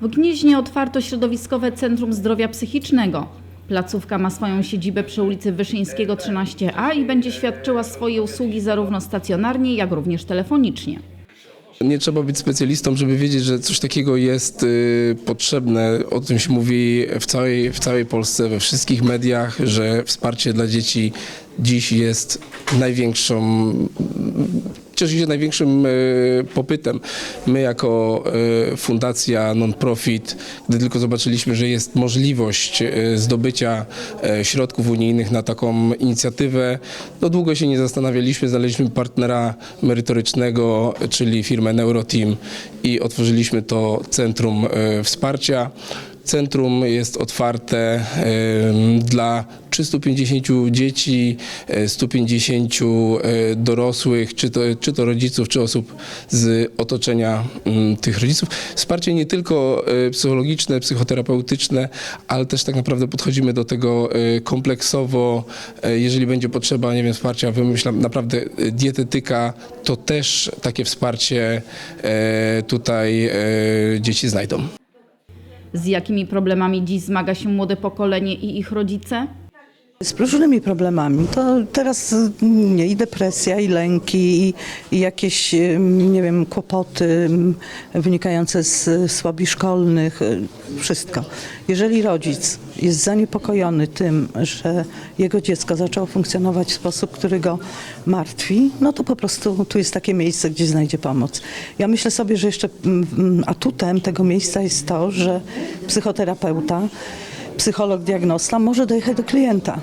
W Gnieźnie otwarto środowiskowe Centrum Zdrowia Psychicznego. Placówka ma swoją siedzibę przy ulicy Wyszyńskiego 13a i będzie świadczyła swoje usługi zarówno stacjonarnie, jak również telefonicznie. Nie trzeba być specjalistą, żeby wiedzieć, że coś takiego jest y, potrzebne. O tym się mówi w całej, w całej Polsce, we wszystkich mediach, że wsparcie dla dzieci dziś jest największą, cieszy się największym y, popytem. My jako y, fundacja non-profit, gdy tylko zobaczyliśmy, że jest możliwość y, zdobycia środków unijnych na taką inicjatywę, no długo się nie zastanawialiśmy, znaleźliśmy partnera merytorycznego, czyli firmę Neuroteam i otworzyliśmy to centrum wsparcia. Centrum jest otwarte dla 350 dzieci, e, 150 e, dorosłych, czy to, czy to rodziców, czy osób z otoczenia mm, tych rodziców. Wsparcie nie tylko e, psychologiczne, psychoterapeutyczne, ale też tak naprawdę podchodzimy do tego e, kompleksowo. E, Jeżeli będzie potrzeba, nie wiem, wsparcia, wymyślam naprawdę e, dietetyka, to też takie wsparcie e, tutaj e, dzieci znajdą. Z jakimi problemami dziś zmaga się młode pokolenie i ich rodzice? Z różnymi problemami. To teraz y, nie, i depresja, i lęki, i, i jakieś, nie wiem, kłopoty mm, wynikające z słabi szkolnych, y, wszystko. Jeżeli rodzic jest zaniepokojony tym, że jego dziecko zaczęło funkcjonować w sposób, który go martwi, no to po prostu tu jest takie miejsce, gdzie znajdzie pomoc. Ja myślę sobie, że jeszcze mm, mm, atutem tego miejsca jest to, że psychoterapeuta psycholog diagnosta może dojechać do klienta.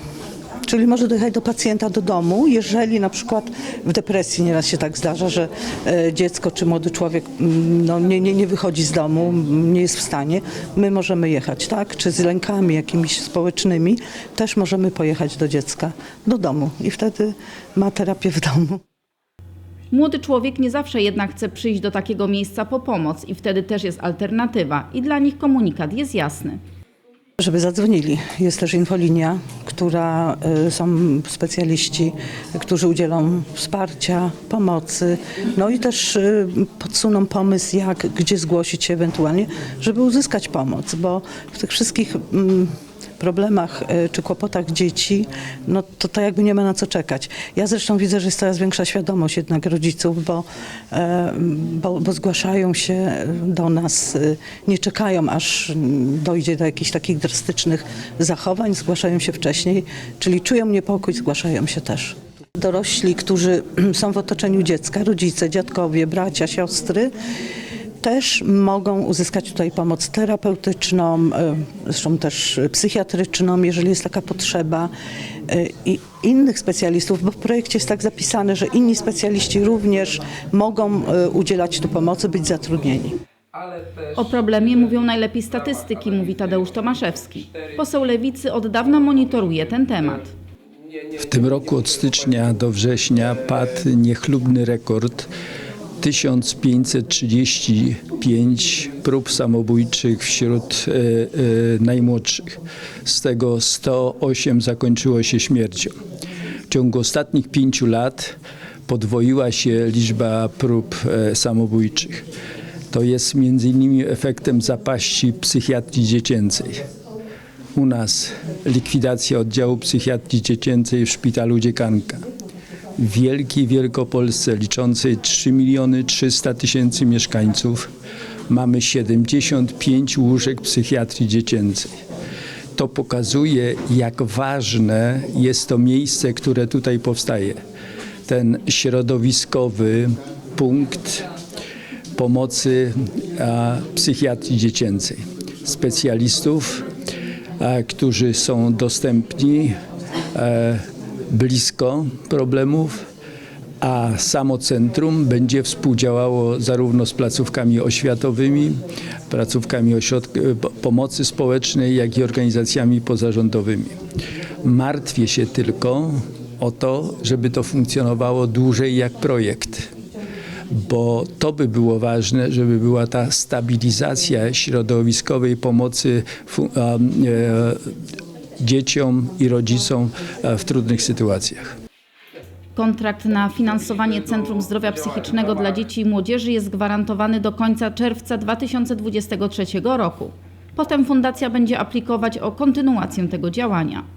Czyli może dojechać do pacjenta do domu, jeżeli na przykład w depresji nieraz się tak zdarza, że e, dziecko czy młody człowiek mm, no, nie, nie, nie wychodzi z domu, nie jest w stanie, my możemy jechać, tak? Czy z lękami jakimiś społecznymi, też możemy pojechać do dziecka, do domu i wtedy ma terapię w domu. Młody człowiek nie zawsze jednak chce przyjść do takiego miejsca po pomoc i wtedy też jest alternatywa i dla nich komunikat jest jasny. Żeby zadzwonili. Jest też infolinia, która y, są specjaliści, którzy udzielą wsparcia, pomocy, no i też y, podsuną pomysł, jak, gdzie zgłosić się ewentualnie, żeby uzyskać pomoc, bo w tych wszystkich mm, problemach y, czy kłopotach dzieci, no to, to jakby nie ma na co czekać. Ja zresztą widzę, że jest coraz większa świadomość jednak rodziców, bo, e, bo, bo zgłaszają się do nas, y, nie czekają aż dojdzie do jakichś takich drastycznych zachowań, zgłaszają się wcześniej, czyli czują niepokój, zgłaszają się też. Dorośli, którzy są w otoczeniu dziecka, rodzice, dziadkowie, bracia, siostry, też mogą uzyskać tutaj pomoc terapeutyczną, e, zresztą też psychiatryczną, jeżeli jest taka potrzeba e, i innych specjalistów, bo w projekcie jest tak zapisane, że inni specjaliści również mogą e, udzielać tu pomocy, być zatrudnieni. O problemie mówią najlepiej statystyki, mówi Tadeusz Tomaszewski. Poseł Lewicy od dawna monitoruje ten temat. W tym roku od stycznia do września padł niechlubny rekord 1535 prób samobójczych wśród e, e, najmłodszych. Z tego 108 zakończyło się śmiercią. W ciągu ostatnich pięciu lat podwoiła się liczba prób e, samobójczych. To jest między innymi efektem zapaści psychiatrii dziecięcej. U nas likwidacja oddziału psychiatrii dziecięcej w szpitalu Dziekanka. Wielkiej Wielkopolsce liczącej 3 miliony 300 tysięcy mieszkańców mamy 75 łóżek psychiatrii dziecięcej. To pokazuje, jak ważne jest to miejsce, które tutaj powstaje. Ten środowiskowy punkt pomocy a, psychiatrii dziecięcej. Specjalistów, a, którzy są dostępni e, blisko problemów, a samo centrum będzie współdziałało zarówno z placówkami oświatowymi, placówkami po- pomocy społecznej, jak i organizacjami pozarządowymi. Martwię się tylko o to, żeby to funkcjonowało dłużej jak projekt bo to by było ważne, żeby była ta stabilizacja środowiskowej pomocy e, dzieciom i rodzicom e, w trudnych sytuacjach. Kontrakt na finansowanie Centrum Zdrowia Psychicznego dla Dzieci i Młodzieży jest gwarantowany do końca czerwca 2023 roku. Potem fundacja będzie aplikować o kontynuację tego działania.